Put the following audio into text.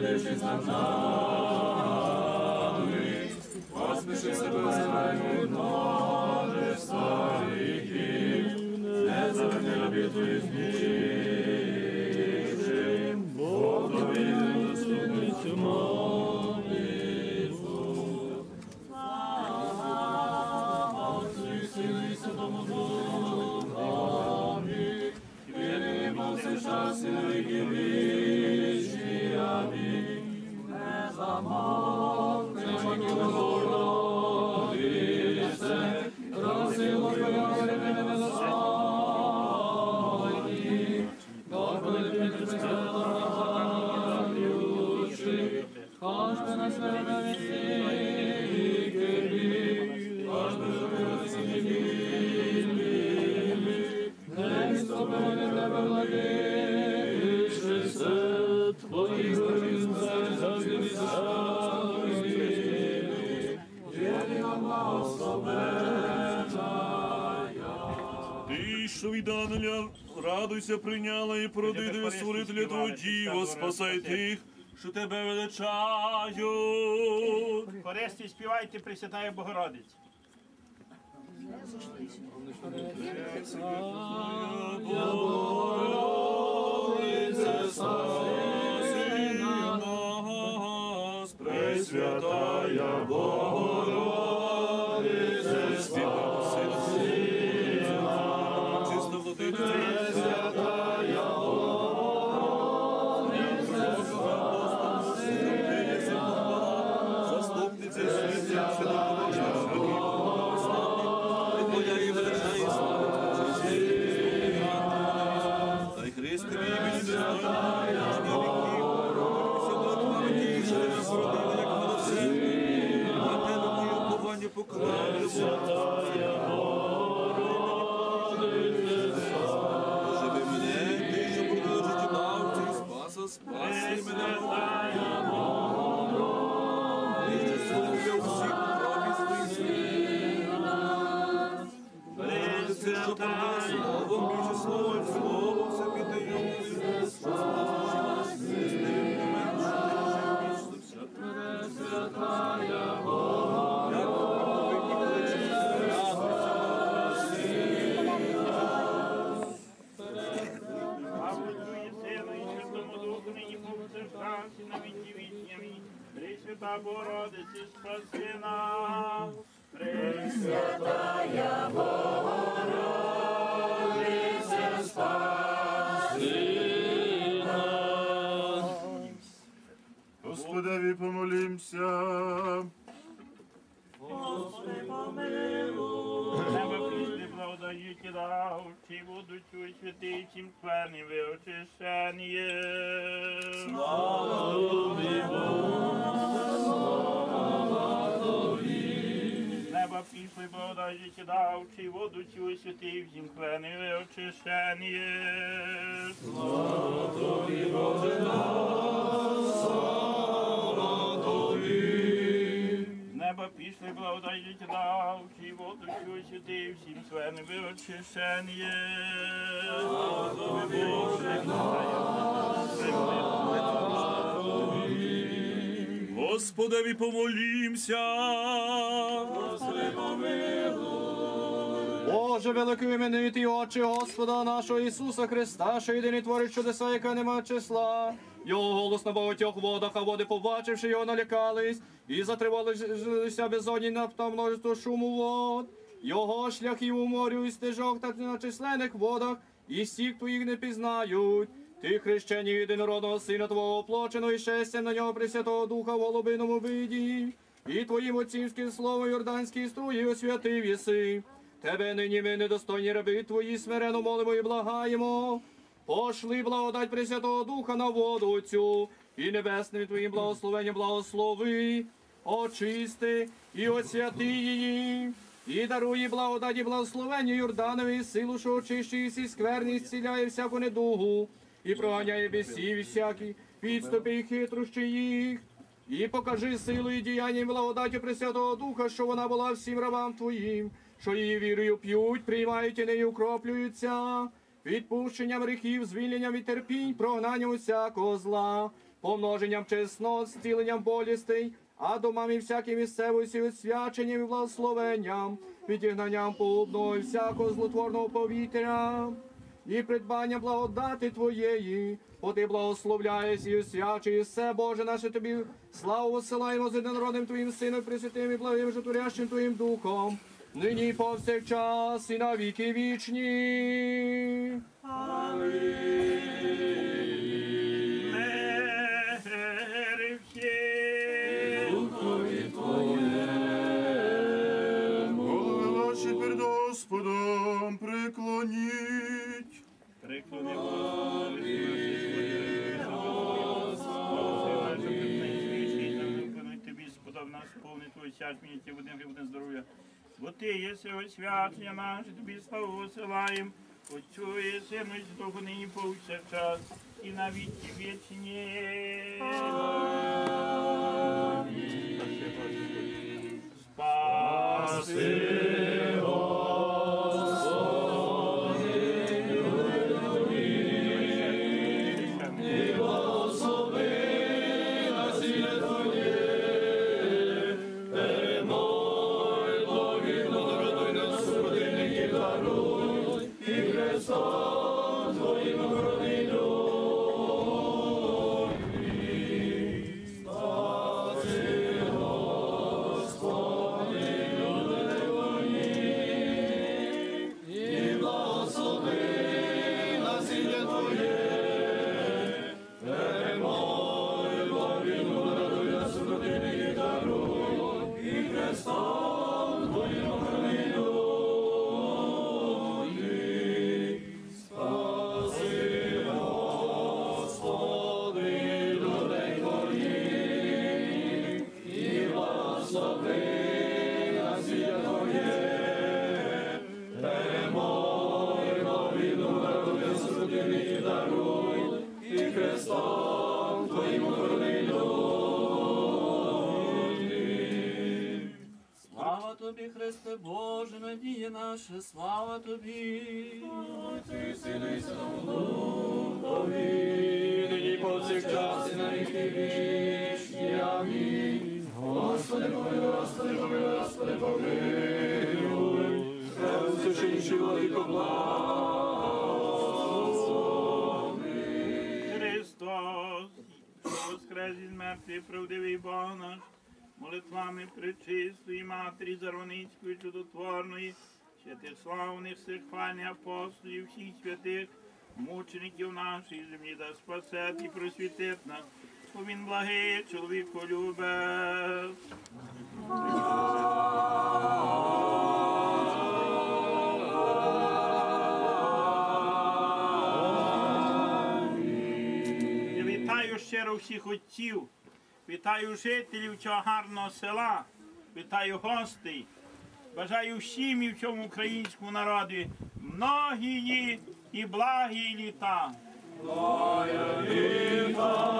세상사. Що від ангеля, радуйся, прийняла і породити створителя твого діва, спасай тих, що тебе величають. Хористі співайте, Пресвятая Богородиць. нас, Пресвятая Богородице, поклалися. Живи мене, Пресвята Богородице, спаси нас. Пресвятая Господеві помолімся. Небо прийшли благодаті дав, чи будуть у скверні ви очищені. Неба пішли благодаті дав, чи воду цю святий, всім скверні ви очищені. Неба пішли благодаті дав, чи воду цю святий, всім скверні ви очищені. Боже, Господеві помолімся. Боже, великий іменитий Отче Господа нашого Ісуса Христа, що єдиний творить чудеса, яка нема числа. Його голос на багатьох водах, а води, побачивши його, налякались, і затривалися безодні на множество шуму вод. Його шляхів у морю і стежок та на численних водах, і стік твоїх не пізнають. Ти хрещені єдинородного сина Твого оплоченого і щастя на нього Пресвятого Духа в голубиному виді, і твоїм отцівським словом Йорданській струї освятив єси. Тебе нині ми недостойні раби твої смирено молимо і благаємо. Пошли благодать Пресвятого Духа на воду цю, і небесним твоїм благословенням благослови, очисти і освяти її, і даруй благодать і благословення Йорданові, силу, що очищує всі скверні, зціляє всяку недугу, і проганяє бісів всякі, підступи і хитрощі їх. І покажи силу і діяння і благодаті Пресвятого Духа, що вона була всім рабам твоїм, що її вірою п'ють, приймають і нею укроплюються, відпущенням гріхів, звільненням від терпінь, прогнанням усякого зла. помноженням чеснот, зціленням болістей, а домами всяким місцевості, освяченням і благословенням, відігнанням полудного і всякого злотворного повітря і придбання благодати Твоєї, бо Ти благословляєш і освячуєш все, Боже наше Тобі. Славу посилаємо з єдинородним Твоїм Сином, Пресвятим і благим животворящим Твоїм Духом, нині і повсякчас і на віки вічні. Мери всім. Голови ваші перед Господом преклоніть. Господи, сподоб нас, повний твій час, мені ті будинки буде здоров'я. Бо ти єси освячення наше, тобі славу висилаєм, Отцю і Сину і Святого нині повсякчас, і на віки вічні. Спаси. Христе Боже, надія наша, слава тобі. Нині і повсякчас і на віки вічні. Амінь. Господи, помилуй, Господи, помилуй, Господи, помилуй. Всесущий владико Христос, що воскрес із мертвих, правдивий Бог наш, молитвами пречистої Матері Зароницької чудотворної, святих славних всехвальних апостолів, всіх святих, мучеників нашої землі, да спасет і просвітить нас, бо він благий, чоловіко любить. Я Вітаю щиро всіх отців, Вітаю жителів цього гарного села, вітаю гостей. Бажаю всім і в цьому українському народі многії і благі літа. літа,